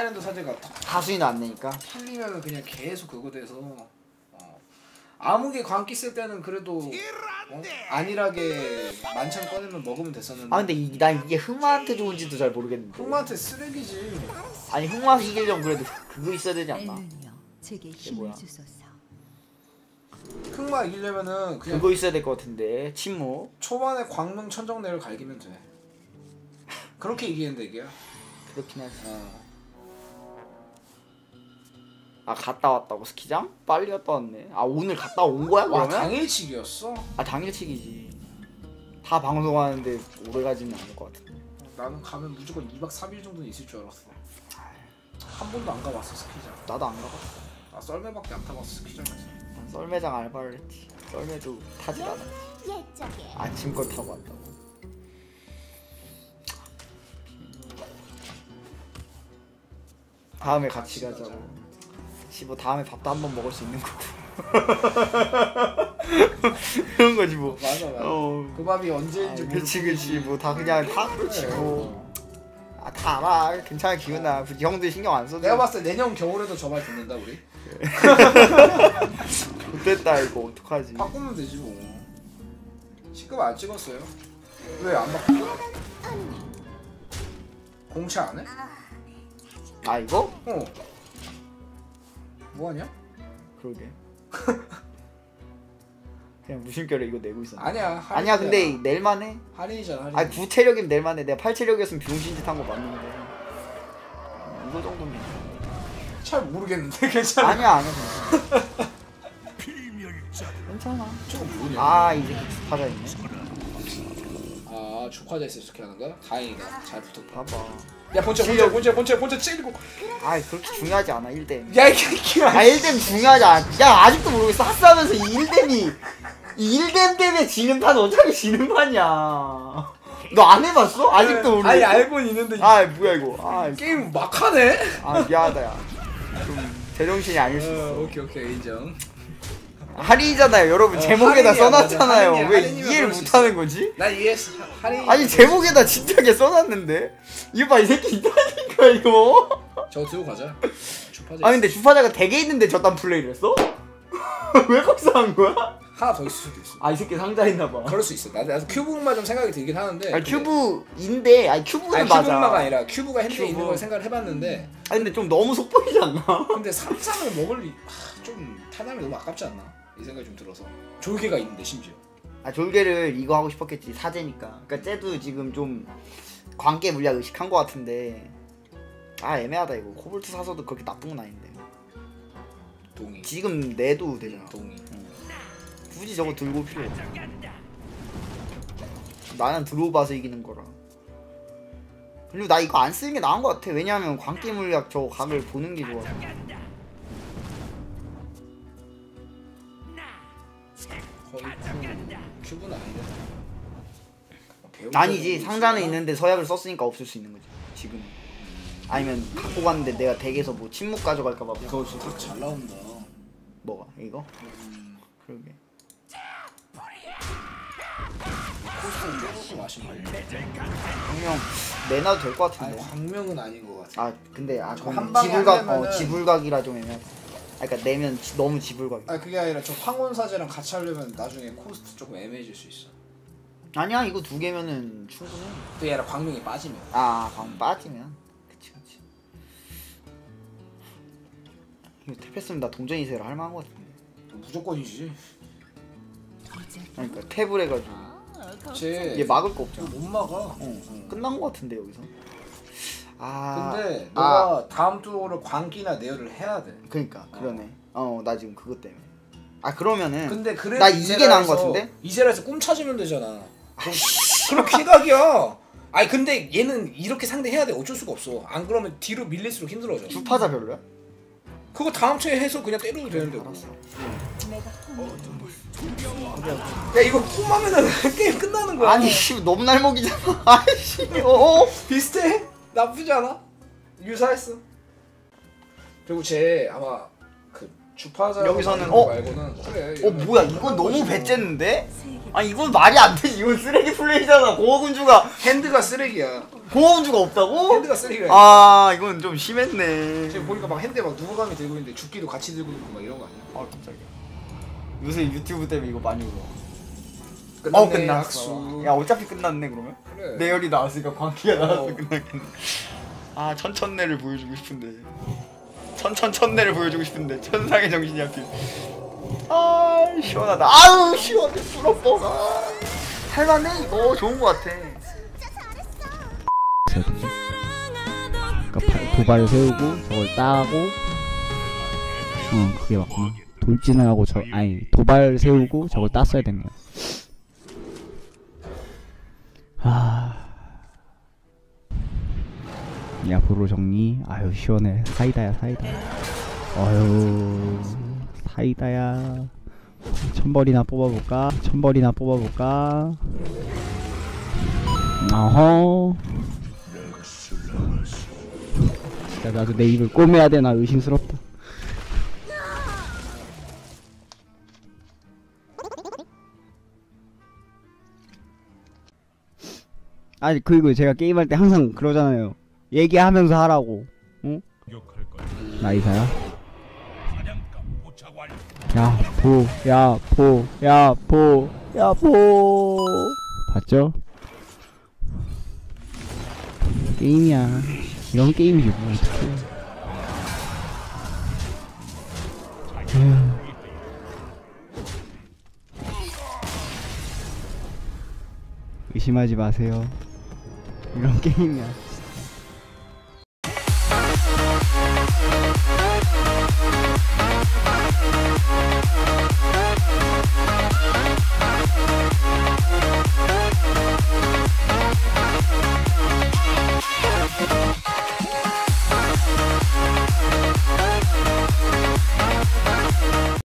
타이랜드 사제가 탁 하수인은 안 내니까. 풀리면은 그냥 계속 그거 돼서 어. 아무개 광기 쓸 때는 그래도 어? 안일하게 만찬 꺼내면 먹으면 됐었는데 아 근데 이, 난 이게 흑마한테 좋은지도 잘 모르겠는데. 흑마한테 쓰레기지 아니 흑마 이기려면 그래도 그거 있어야 되지 않나? 제게 뭐야? 힘을 주소서. 흑마 이기려면은 그냥 그거 있어야 될 것 같은데 침묵 초반에 광명 천정내를 갈기면 돼 그렇게 이기는데 이게 그렇긴 하지. 어. 아 갔다 왔다고 스키장? 빨리 갔다 왔네. 아 오늘 갔다 온 거야 와 그러면? 당일치기였어? 아 당일치기지. 다 방송하는데 오래 가지는 않을 것 같은데. 나는 가면 무조건 2박 3일 정도는 있을 줄 알았어 한 번도 안 가봤어 스키장 나도 안 가봤어. 나 썰매밖에 안 타봤어 스키장에서 난 썰매장 알바를 했지. 썰매도 타질 않았지. 옛적에 아침 걸 타고 왔다고. 다음에 같이 같이 가자고. 가자. 씨, 뭐 다음에 밥도 한 번 먹을 수 있는 거고. 그런 거지 뭐. 맞아 맞아 어. 그 밥이 언제인지 아, 그치 그치 뭐 다 그냥 다 그렇지 뭐. 아다 알아. 괜찮아 기훈아. 굳이 형들 신경 안 써도. 내가 봤을 때 내년 겨울에도 저 말 듣는다 우리 못됐다 이거 어떡하지. 바꾸면 되지 뭐 시급 안 찍었어요? 왜 안 바꾸냐? 공채 안 해? 아 이거? 어 뭐하냐? 그러게. 그냥 무심결에 이거 내고 있었네. 아니야 할인이잖아. 아니야 근데 낼만 해. 할인이잖아 할인 아 9체력이면 낼만해. 내가 8체력이었으면 병신짓 한거 맞는데. 어, 이거 정도면. 잘 모르겠는데 괜찮아 아니야 아니야 괜찮아. 괜찮아. 저거 뭐냐 아이 새끼 주파자 있네. 아 조카자 있어 이렇게 하는 거야? 다행이다 잘 붙었다 봐봐. 야 본체 본체 본체 본체 본체 찔리고 아 그렇게 중요하지 않아 1댐. 야이 새끼야 아 1댐 중요하지 않아. 야 아직도 모르겠어. 이 1댐이 이 1댐 때문에 지는 판 어차피 지는 판이야. 너 안 해봤어? 아직도 모르겠어. 아니 알고는 있는데 아 뭐야 이거. 아, 게임 막 하네? 아 미안하다 야. 좀 제정신이 아닐 수 있어. 어 오케이 오케이 인정 할인이잖아요 여러분 어, 제목에다 할인이야, 써놨잖아요 맞아. 할인이야, 왜 할인이면 이해를 그럴 수 못하는 거지? 나 이해했어 할인 아니 제목에다 진작에 써놨는데 이거 봐 이 새끼 있다니까 이거 저거 들고 가자 주파자 아 근데 주파자가 덱에 있는데 저딴 플레이를 했어? 왜 거기서 한 거야? 하나 더 있을 수도 있어 아 이 새끼 상자 있나봐 그럴 수 있어 나, 나도 큐브만 좀 생각이 들긴 하는데 아니 큐브인데 아니 큐브는 아니 맞아 큐브마가 아니라 큐브가 핸드에 큐브. 있는 걸 생각을 해봤는데 아니 근데 좀 너무 속보이지 않나? 근데 삼삼을 먹을 리... 하, 좀 타남이 너무 아깝지 않나? 이 생각이 좀 들어서 졸개가 있는데 심지어. 아 졸개를 이거 하고 싶었겠지. 사제니까. 그니까 쟤도 지금 좀 관계 물약 의식한 거 같은데. 아 애매하다 이거. 코볼트 사서도 그렇게 나쁜 건 아닌데. 동의. 지금 내도 되잖아. 동의. 굳이 저거 들고 필요 없어. 나는 들어봐서 이기는 거라. 그리고 나 이거 안 쓰는 게 나은 것 같아. 왜냐하면 광기 물약 저 각을 보는 게 좋아 거의 큐, 큐브는 배운 아니지. 상자는 있는데 서약을 썼으니까 없을 수 있는 거지. 지금 아니면 갖고 갔는데 내가 덱에서 뭐 침묵 가져갈까봐. 무서울 수 있어 딱잘 나온다. 뭐가? 이거? 음, 그러게. 분명 내놔도 될 것 같은데. 광명은 아닌 것 같아. 아 근데 아저 그럼 지불각 어 지불각이라 좀 애매하다 아 그니까 내면 지- 너무 지불각 아니 그게 아니라 저 황혼 사제랑 같이 하려면 나중에 코스트 조금 애매해질 수 있어 아니야 이거 두 개면은 충분해 그게 아니라 광명이 빠지면 아, 방 빠지면. 그치, 그치. 이거 탭했으면 나 동전 이세를 할 만한 것 같은데. 무조건이지 그러니까 탭을 해가지고. 쟤 얘 막을 거 없잖아. 못 막아 어, 끝난 것 같은데, 여기서. 아. 근데 아, 너가 다음 투어를 광기나 내열을 해야 돼 그니까, 그러네. 어, 나 지금 그것 때문에. 아, 그러면은. 근데 그래 나 이게 나은 것 같은데? 이제라에서 꿈 찾으면 되잖아 그럼, 그럼 킬각이야 아니 근데 얘는 이렇게 상대해야 돼 어쩔 수가 없어 안 그러면 뒤로 밀릴수록 힘들어져 주파자 별로야? 그거 다음 주에 해서 그냥 때려도 되는데. 알았어. 내가 야 이거 꿈하면은 게임 끝나는 거야 아니, 씨, 너무 날먹이잖아. 아이씨, 어? 비슷해? 나쁘지 않아? 유사했어 그리고 쟤 아마 그 주파자 여기서는- 어? 말고는 그래 어, 뭐야, 이건 너무. 배째는데? 아니, 이건 말이 안 되지. 이건 쓰레기 플레이잖아. 고어군주가. 핸드가 쓰레기야 고음주가 없다고? 핸드가 쓰리가 아 이건 좀 심했네 지금 보니까 막 핸드 막 누워감이 들고 있는데 죽기도 같이 들고 있고 막 이런 거 아니야? 아 깜짝이야 요새 유튜브 때문에 이거 많이 울어 끝났네, 어 끝났어. 야 어차피 끝났네 그러면? 그래. 내열이 나왔으니까 광기가 나와서 어. 끝났겠네. 아 천천내를 보여주고 싶은데. 천천천내를 보여주고 싶은데. 천상의 정신이 하필 아 시원하다. 아우 시원해. 부럽어 아, 할만해 이거. 좋은 거 같아. 그러니까 바- 도발을 세우고 저걸 따고. 어 그게 맞구나. 돌진을 하고 저 아니 도발 세우고 저걸 땄어야 되는 거야 야프로 정리. 아유 시원해. 사이다야 사이다. 어휴 사이다야. 천벌이나 뽑아볼까? 천벌이나 뽑아볼까? 어허. 진짜 나도 내 입을 꼬매야 되나 의심스럽다. 아니 그리고 제가 게임할 때 항상 그러잖아요. 얘기하면서 하라고. 응? 나이사야. 야, 보, 야, 보, 야, 보, 야, 보. 봤죠? 게임이야. 이런 게임이지 뭐 어떡해. 에휴. 의심하지 마세요. 이런 게임이야.